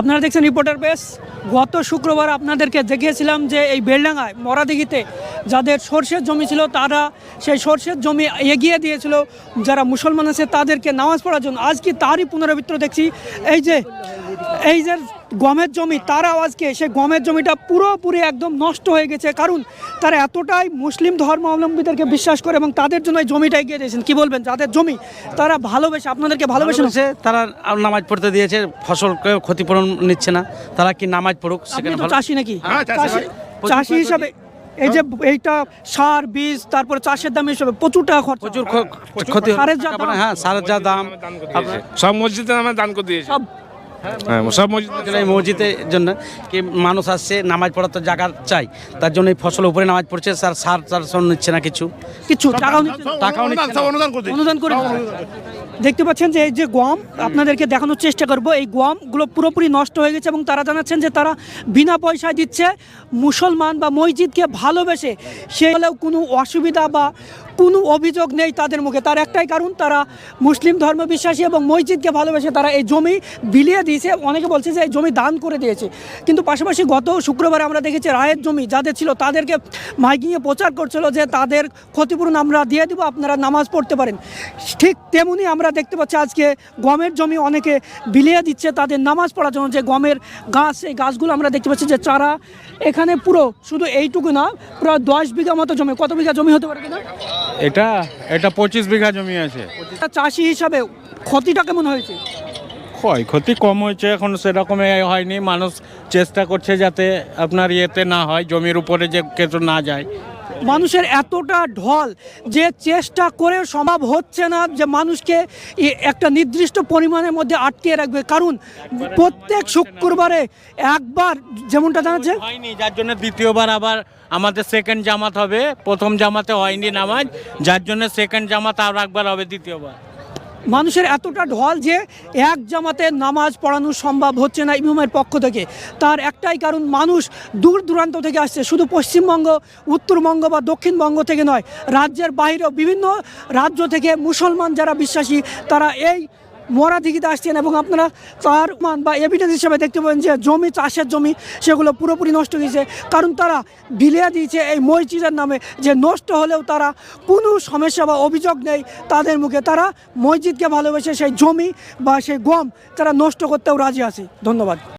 আপনারা দেখছেন reporter base. গত শুক্রবার আপনাদেরকে দেখিয়েছিলাম যে এই বেলডাঙ্গায়, মরাদিঘিতে যাদের সর্ষের জমি ছিল, তারা সেই সর্ষের জমি এগিয়ে দিয়েছিল। যারা মুসলমান আছে, তাদেরকে নামাজ পড়ার জন্য। আজকে তারই পুনরাবৃত্ত দেখছি। এই যে এই যে গমের জমি তারাও আজকে সেই গমের জমিটা পুরোপুরি একদম নষ্ট হয়ে গেছে। কারণ তারা এতটাই মুসলিম ধর্মাবলম্বীদেরকে বিশ্বাস করে এবং তাদের জন্য এই জমিটা এগিয়ে দিয়েছেন। কি বলবেন? যাদের জমি তারা ভালোবেসে আপনাদেরকে ভালোবেসে না? তারা নামাজ পড়তে দিয়েছে ফসলকে ক্ষতিপূরণ নিচ্ছে না। তারা কি নামাজ পড়ুক সেখানে চাষি নাকি? হ্যাঁ, চাষি। চাষি- হিসাবে এই যে এইটা সার বীজ তারপরে চাষের দাম হিসাবে প্রচুর টাকা খরচ প্রচুর ক্ষতি সারের যা দাম। হ্যাঁ সারের যা দাম সব মসজিদে আমরা দান করে দিয়েছি? সব হ্যাঁ সব মসজিদে এই মসজিদের জন্য কি মানুষ আসছে নামাজ পড়ার তো জায়গা চাই। তার জন্য এই ফসল উপরে নামাজ পড়ছে স্যার সার চার নিচ্ছে না কিছু। কিছু টাকাও। সব অনুদান করে দেখতে পাচ্ছেন যে এই যে গম আপনাদেরকে দেখানোর চেষ্টা করব। এই গমগুলো পুরোপুরি নষ্ট হয়ে গেছে এবং তারা জানাচ্ছেন যে তারা বিনা পয়সায় দিচ্ছে মুসলমান বা মসজিদকে ভালোবেসে। সে হলেও কোনো অসুবিধা বা কোনো অভিযোগ নেই তাদের মুখে। তার একটাই কারণ তারা মুসলিম ধর্ম বিশ্বাসী এবং মসজিদকে ভালোবেসে তারা এই জমি বিলিয়ে দিয়েছে অনেকে বলছে যে জমি দান করে দিয়েছে। কিন্তু পাশাপাশি গত শুক্রবারে আমরা দেখেছি রায়ের জমি যাদের ছিল তাদেরকে মাইকিংয়ে প্রচার করছিল যে তাদের ক্ষতিপূরণ আমরা দিয়ে দিব আপনারা নামাজ পড়তে পারেন। ঠিক তেমনি আমরা দেখতে পাচ্ছি আজকে গমের জমি অনেকে বিলিয়ে দিচ্ছে তাদের নামাজ পড়ার জন্য যে গমের গাছ এই গাছগুলো আমরা দেখতে পাচ্ছি যে চারা এখানে পুরো শুধু এইটুকু না পুরো দশ বিঘা মতো জমি কত বিঘা জমি হতে পারে কিনা? এটা এটা পঁচিশ বিঘা জমি আছে। চাষি হিসাবে ক্ষতিটা কেমন হয়েছে? ক্ষয়ক্ষতি কম হয়েছে এখন সেরকম হয়নি। মানুষ চেষ্টা করছে যাতে আপনার ইয়েতে না হয় জমির উপরে যে কিছু না যায়। মানুষের এতটা ঢল যে চেষ্টা করে সম্ভব হচ্ছে না যে মানুষকে একটা নির্দিষ্ট পরিমাণের মধ্যে আটকিয়ে রাখবে। কারণ প্রত্যেক শুক্রবারে একবার যেমনটা জানাচ্ছে হয়নি যার জন্য দ্বিতীয়বার আবার আমাদের সেকেন্ড জামাত হবে। প্রথম জামাতে হয়নি নামাজ যার জন্য সেকেন্ড জামাত আর একবার হবে দ্বিতীয়বার। মানুষের এতটা ঢল যে এক জামাতে নামাজ পড়ানো সম্ভব হচ্ছে না ইমামের পক্ষ থেকে। তার একটাই কারণ, মানুষ দূর দূরান্ত থেকে আসছে, শুধু পশ্চিমবঙ্গ, উত্তরবঙ্গ বা দক্ষিণবঙ্গ থেকে নয়, রাজ্যের বাইরেও বিভিন্ন রাজ্য থেকে মুসলমান যারা বিশ্বাসী, তারা এই মরা দিঘিতে আসছেন এবং আপনারা তার মান বা এভিডেন্স হিসেবে দেখতে পাবেন যে জমি, চাষের জমি সেগুলো পুরোপুরি নষ্ট হয়েছে। কারণ তারা বিলিয়ে দিয়েছে এই মসজিদের নামে যে নষ্ট হলেও তারা কোনো সমস্যা বা অভিযোগ নেই তাদের মুখে। তারা মসজিদকে ভালোবেসে সেই জমি বা সেই গম তারা নষ্ট করতেও রাজি আছে। ধন্যবাদ।